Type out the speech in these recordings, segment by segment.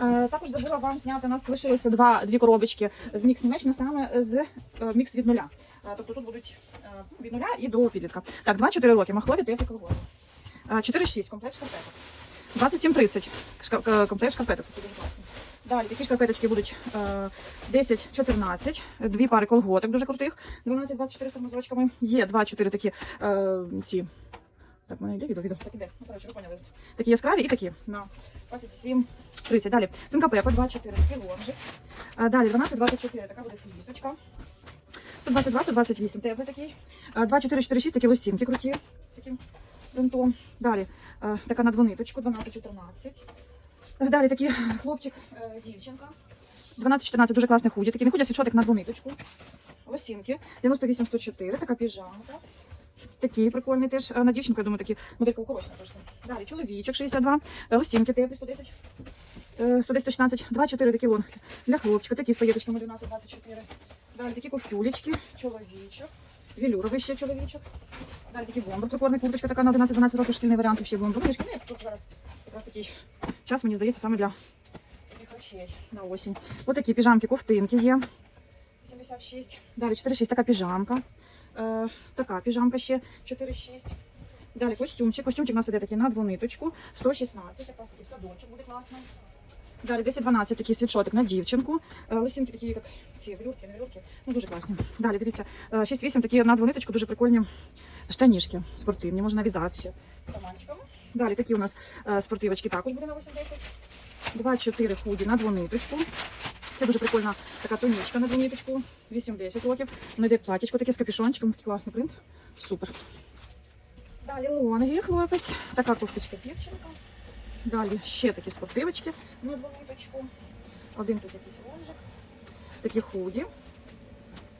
Е, Також забула вам зняти. У нас лишилося два дві коробочки з мікс Німеччини саме з е, мікс від нуля. Е, Тобто тут будуть від нуля і до підлітка. Так, 2-4 роки. Махлові та колготи. 4-6 комплект шкарпеток. 27-30 шка- е, комплект шкарпеток. Далі такі шкарпеточки будуть е, 10-14, дві пари колготок дуже крутих, 12-24 з тормозочками. Є 2-4 такі ці. Так, мене йде відео, відео. Так іде. Ну, коротше, ви поняли. Такі яскраві і такі на 27 30. Далі Синкапепа 2-4, пілонжик. А, Далі 12-24, така буде флісочка. 122, 128, теплий такий. 2-4-4-6, такі лосінки круті. З таким принтом. Далі така на двониточку, 12-14. Е, Далі такий хлопчик, е, дівчинка. 12-14, дуже класний худі. Такий не худі, а світшотик на двониточку. Лосінки. 98-104, така піжамка. Такий прикольний теж е, на дівчинку, я думаю, такі моделька укорочена трошки. Далі чоловічок 62, е, лосінки теплі 110, е, 110 116, 2-4 такі лонги для хлопчика, такі з паєточками 12 24. Далі такі ковтюлечки, чоловічок, вілюровий ще чоловічок. Далі такі бомби, прикольний курточка така на 11-12 років, шкільний варіант ще бомби. Ну, шкільний, тут зараз якраз такий час, мені здається, саме для таких речей на осінь. Ось піжамки, ковтинки є. 76. Далі 4-6, така піжамка. Е, така піжамка ще 4-6. Далі костюмчик. Костюмчик у нас іде такий на двониточку. 116. Якраз такий садочок буде класно. Далі 10-12 такий світшотик на дівчинку. Е, Лисінки такі, як ці велюрки, не велюрки. Ну, дуже класні. Далі, дивіться, е, 6-8 такі на двониточку, дуже прикольні штанішки спортивні. Можна навіть зараз ще з карманчиками. Далі такі у нас е, спортивочки також буде на 8-10. 2-4 худі на двониточку. Це дуже прикольна така тонічка на двониточку. 8-10 років. Воно йде платічко таке з капюшончиком, такий класний принт. Супер. Далі лонги, хлопець. Така кофточка дівчинка. Далі ще такі спортивочки на двониточку. Один тут якийсь лонжик. Такі худі.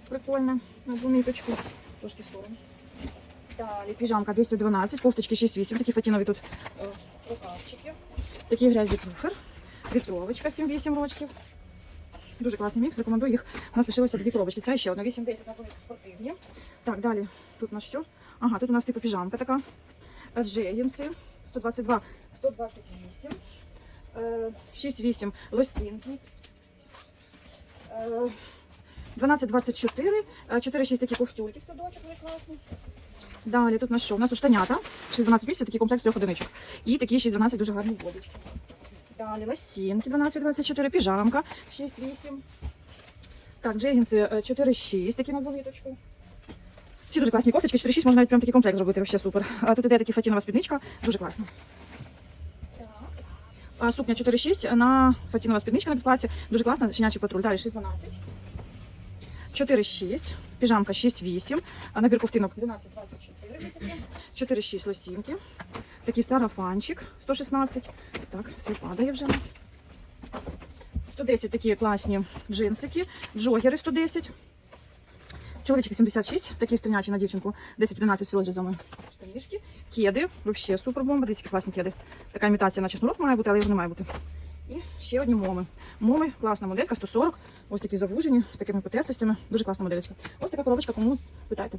Прикольно на двониточку. Трошки в сторону. Далі піжамка 10-12, кофточки 6-8, такі фатінові тут е, рукавчики. Такі грязі пруфер. Вітровочка 7-8 рочків. Дуже класний мікс, рекомендую їх. У нас лишилося дві коробочки. Це ще одна 8-10 на спортивні. Так, далі тут у нас що? Ага, тут у нас типу піжамка така. Е, Джегінси 122, 128, е, 6-8 лосінки. Е, 12-24, е, 4-6 такі ковтюльки в садочок, вони класні. Далі тут у нас що? У нас тут штанята, 6-12 місяців, такий комплекс трьох одиничок. І такі 6-12 дуже гарні водочки. Далі лосінки 12-24, піжамка 6-8. Так, джегінси е, 4-6, такі на двониточку. Ці дуже класні кофточки, 4-6, можна навіть прям такий комплект зробити, вообще супер. А тут іде такий фатінова спідничка, дуже класно. А, сукня 4-6 на фатінова спідничка на підплаці, дуже класна, щенячий патруль. Далі 6-12. 4-6, піжамка 6-8, а набір ковтинок 12-24 місяці, 4-6 лосінки, такий сарафанчик 116, так, все падає вже у нас. 110 такі класні джинсики, джогери 110, чоловічки 76, такі стрінячі на дівчинку, 10-11 з розрізами штанішки, кеди, взагалі супер бомба, дивіться, класні кеди. Така імітація на шнурок має бути, але його не має бути. І ще одні моми. Моми, класна моделька, 140. Ось такі завужені, з такими потертостями. Дуже класна моделька. Ось така коробочка, кому питайте.